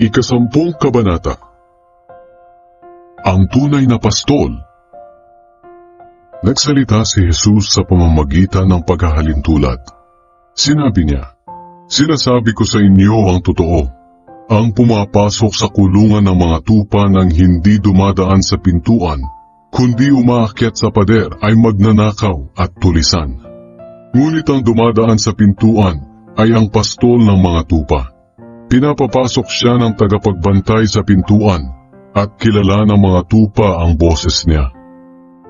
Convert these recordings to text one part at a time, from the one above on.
Ikasampung Kabanata Ang tunay na pastol Nagsalita si Jesus sa pamamagitan ng paghahalintulad. Sinabi niya, Sinasabi ko sa inyo ang totoo. Ang pumapasok sa kulungan ng mga tupa nang hindi dumadaan sa pintuan, kundi umaakyat sa pader ay magnanakaw at tulisan. Ngunit ang dumadaan sa pintuan ay ang pastol ng mga tupa. Pinapapasok siya ng tagapagbantay sa pintuan at kilala ng mga tupa ang boses niya.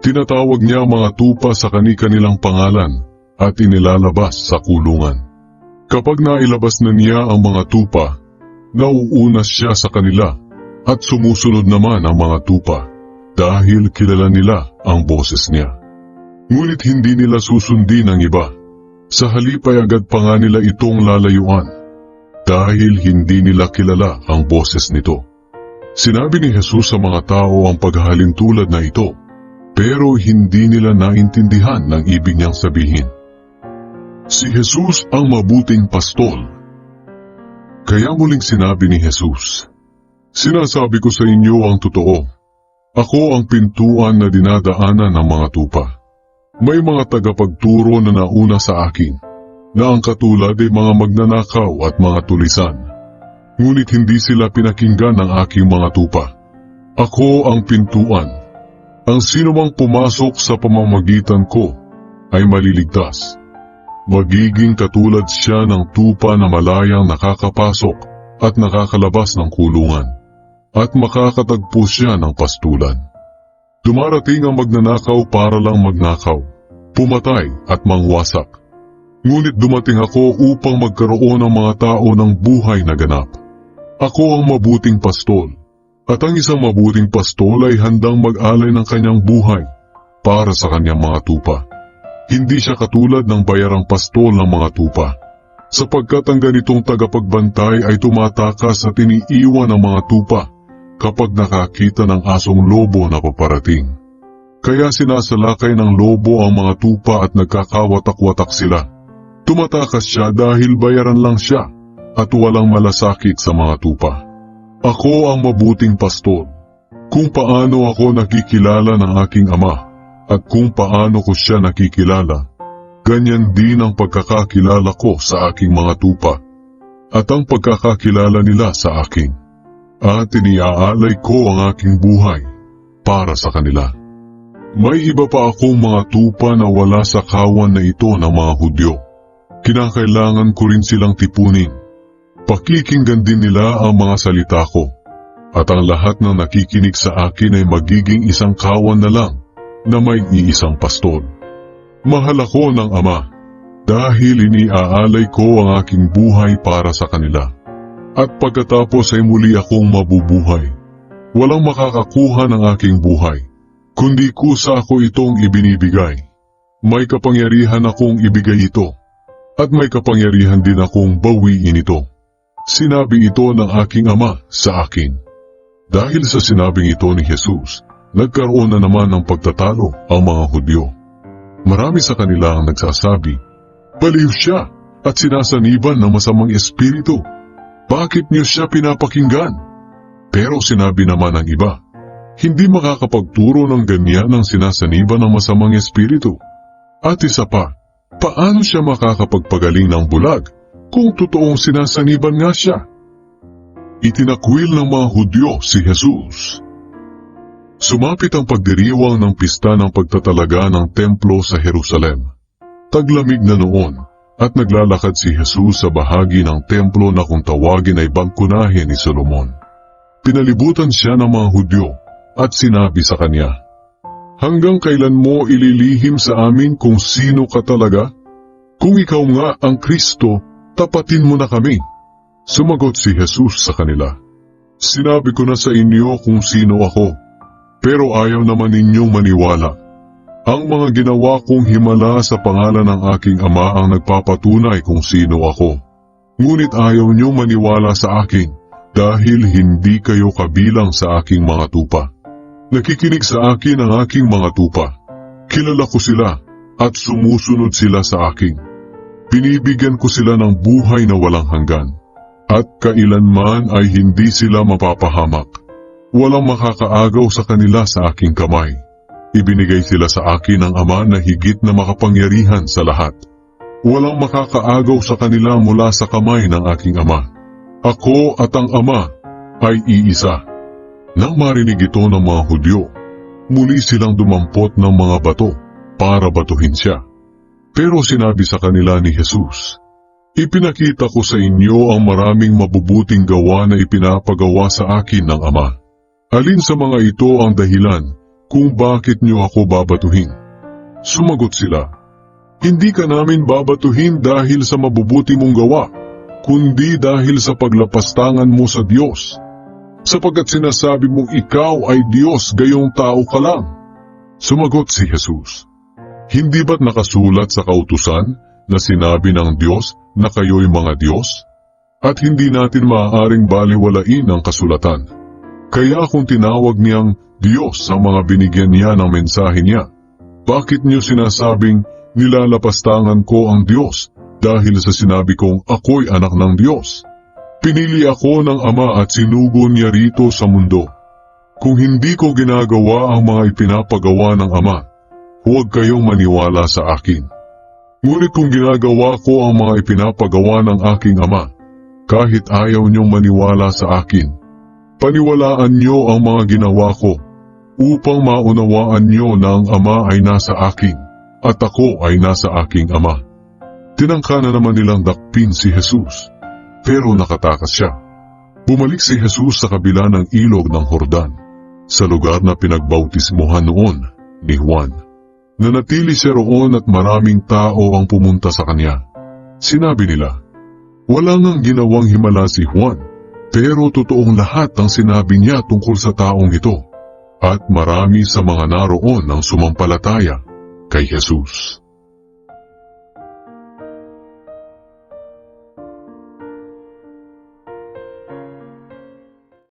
Tinatawag niya mga tupa sa kani-kanilang pangalan at inilalabas sa kulungan. Kapag nailabas na niya ang mga tupa, nauunas siya sa kanila at sumusunod naman ang mga tupa dahil kilala nila ang boses niya. Ngunit hindi nila susundin ang iba. Sa halip ay agad pa nga nila itong lalayuan dahil hindi nila kilala ang boses nito. Sinabi ni Jesus sa mga tao ang paghahalintulad na ito, pero hindi nila naintindihan ng ibig niyang sabihin. Si Jesus ang mabuting pastol. Kaya muling sinabi ni Jesus, Sinasabi ko sa inyo ang totoo. Ako ang pintuan na dinadaanan ng mga tupa. May mga tagapagturo na nauna sa akin, na ang katulad ay mga magnanakaw at mga tulisan. Ngunit hindi sila pinakinggan ng aking mga tupa. Ako ang pintuan. Ang sinumang pumasok sa pamamagitan ko ay maliligtas. Magiging katulad siya ng tupa na malayang nakakapasok at nakakalabas ng kulungan. At makakatagpo siya ng pastulan. Dumarating ang magnanakaw para lang magnakaw, pumatay at mangwasak. Ngunit dumating ako upang magkaroon ng mga tao ng buhay na ganap. Ako ang mabuting pastol, at ang isang mabuting pastol ay handang mag-alay ng kanyang buhay para sa kanyang mga tupa. Hindi siya katulad ng bayarang pastol ng mga tupa, sapagkat ang ganitong tagapagbantay ay tumatakas at iniiwan ng mga tupa kapag nakakita ng asong lobo na paparating. Kaya sinasalakay ng lobo ang mga tupa at nagkakawatak-watak sila. Tumatakas siya dahil bayaran lang siya at walang malasakit sa mga tupa. Ako ang mabuting pastol. Kung paano ako nakikilala ng aking ama at kung paano ko siya nakikilala, ganyan din ang pagkakakilala ko sa aking mga tupa at ang pagkakakilala nila sa akin. At iniaalay ko ang aking buhay para sa kanila. May iba pa akong mga tupa na wala sa kawan na ito ng mga Hudyo. Kinakailangan ko rin silang tipunin. Pakikinggan din nila ang mga salita ko. At ang lahat ng nakikinig sa akin ay magiging isang kawan na lang na may iisang pastol. Mahal ako ng Ama dahil iniaalay ko ang aking buhay para sa kanila. At pagkatapos ay muli akong mabubuhay. Walang makakakuha ng aking buhay, kundi kusa ako itong ibinibigay. May kapangyarihan akong ibigay ito, at may kapangyarihan din akong bawiin ito. Sinabi ito ng aking ama sa akin. Dahil sa sinabing ito ni Jesus, nagkaroon na naman ng pagtatalo ang mga Hudyo. Marami sa kanila ang nagsasabi, Baliw siya at sinasaniban ng masamang espiritu. Bakit niyo siya pinapakinggan? Pero sinabi naman ng iba, hindi makakapagturo ng ganyan ang sinasaniban ng masamang espiritu. At isa pa, paano siya makakapagpagaling ng bulag kung totoong sinasaniban nga siya? Itinakwil ng mga Hudyo si Jesus. Sumapit ang pagdiriwang ng pista ng pagtatalaga ng templo sa Jerusalem. Taglamig na noon at naglalakad si Jesus sa bahagi ng templo na kung tawagin ay bangkunahin ni Solomon. Pinalibutan siya ng mga Hudyo at sinabi sa kanya, Hanggang kailan mo ililihim sa amin kung sino ka talaga? Kung ikaw nga ang Kristo, tapatin mo na kami. Sumagot si Jesus sa kanila, Sinabi ko na sa inyo kung sino ako, pero ayaw naman ninyong maniwala. Ang mga ginawa kong himala sa pangalan ng aking ama ang nagpapatunay kung sino ako. Ngunit ayaw niyong maniwala sa akin dahil hindi kayo kabilang sa aking mga tupa. Nakikinig sa akin ang aking mga tupa. Kilala ko sila at sumusunod sila sa akin. Binibigyan ko sila ng buhay na walang hanggan at kailanman ay hindi sila mapapahamak. Walang makakaagaw sa kanila sa aking kamay. Ibinigay sila sa akin ng Ama na higit na makapangyarihan sa lahat. Walang makakaagaw sa kanila mula sa kamay ng aking Ama. Ako at ang Ama ay iisa. Nang marinig ito ng mga Hudyo, muli silang dumampot ng mga bato para batuhin siya. Pero sinabi sa kanila ni Jesus, Ipinakita ko sa inyo ang maraming mabubuting gawa na ipinapagawa sa akin ng Ama. Alin sa mga ito ang dahilan kung bakit niyo ako babatuhin? Sumagot sila, Hindi ka namin babatuhin dahil sa mabubuti mong gawa, kundi dahil sa paglapastangan mo sa Diyos. Sapagkat sinasabi mong ikaw ay Diyos gayong tao ka lang. Sumagot si Jesus, Hindi ba't nakasulat sa kautusan na sinabi ng Diyos na kayo'y mga Diyos? At hindi natin maaaring baliwalain ang kasulatan. Kaya kung tinawag niyang Diyos ang mga binigyan niya ng mensahe niya, bakit niyo sinasabing nilalapastangan ko ang Diyos dahil sa sinabi kong ako'y anak ng Diyos? Pinili ako ng Ama at sinugo niya rito sa mundo. Kung hindi ko ginagawa ang mga ipinapagawa ng Ama, huwag kayong maniwala sa akin. Ngunit kung ginagawa ko ang mga ipinapagawa ng aking Ama, kahit ayaw niyong maniwala sa akin, paniwalaan niyo ang mga ginawa ko, upang maunawaan niyo na ang Ama ay nasa akin, at ako ay nasa aking Ama. Tinangka na naman nilang dakpin si Jesus, pero nakatakas siya. Bumalik si Jesus sa kabila ng ilog ng Hordan, sa lugar na pinagbautismuhan noon ni Juan. Nanatili siya roon at maraming tao ang pumunta sa kanya. Sinabi nila, wala ngang ginawang himala si Juan, pero totoong lahat ang sinabi niya tungkol sa taong ito, at marami sa mga naroon ang sumampalataya kay Jesus.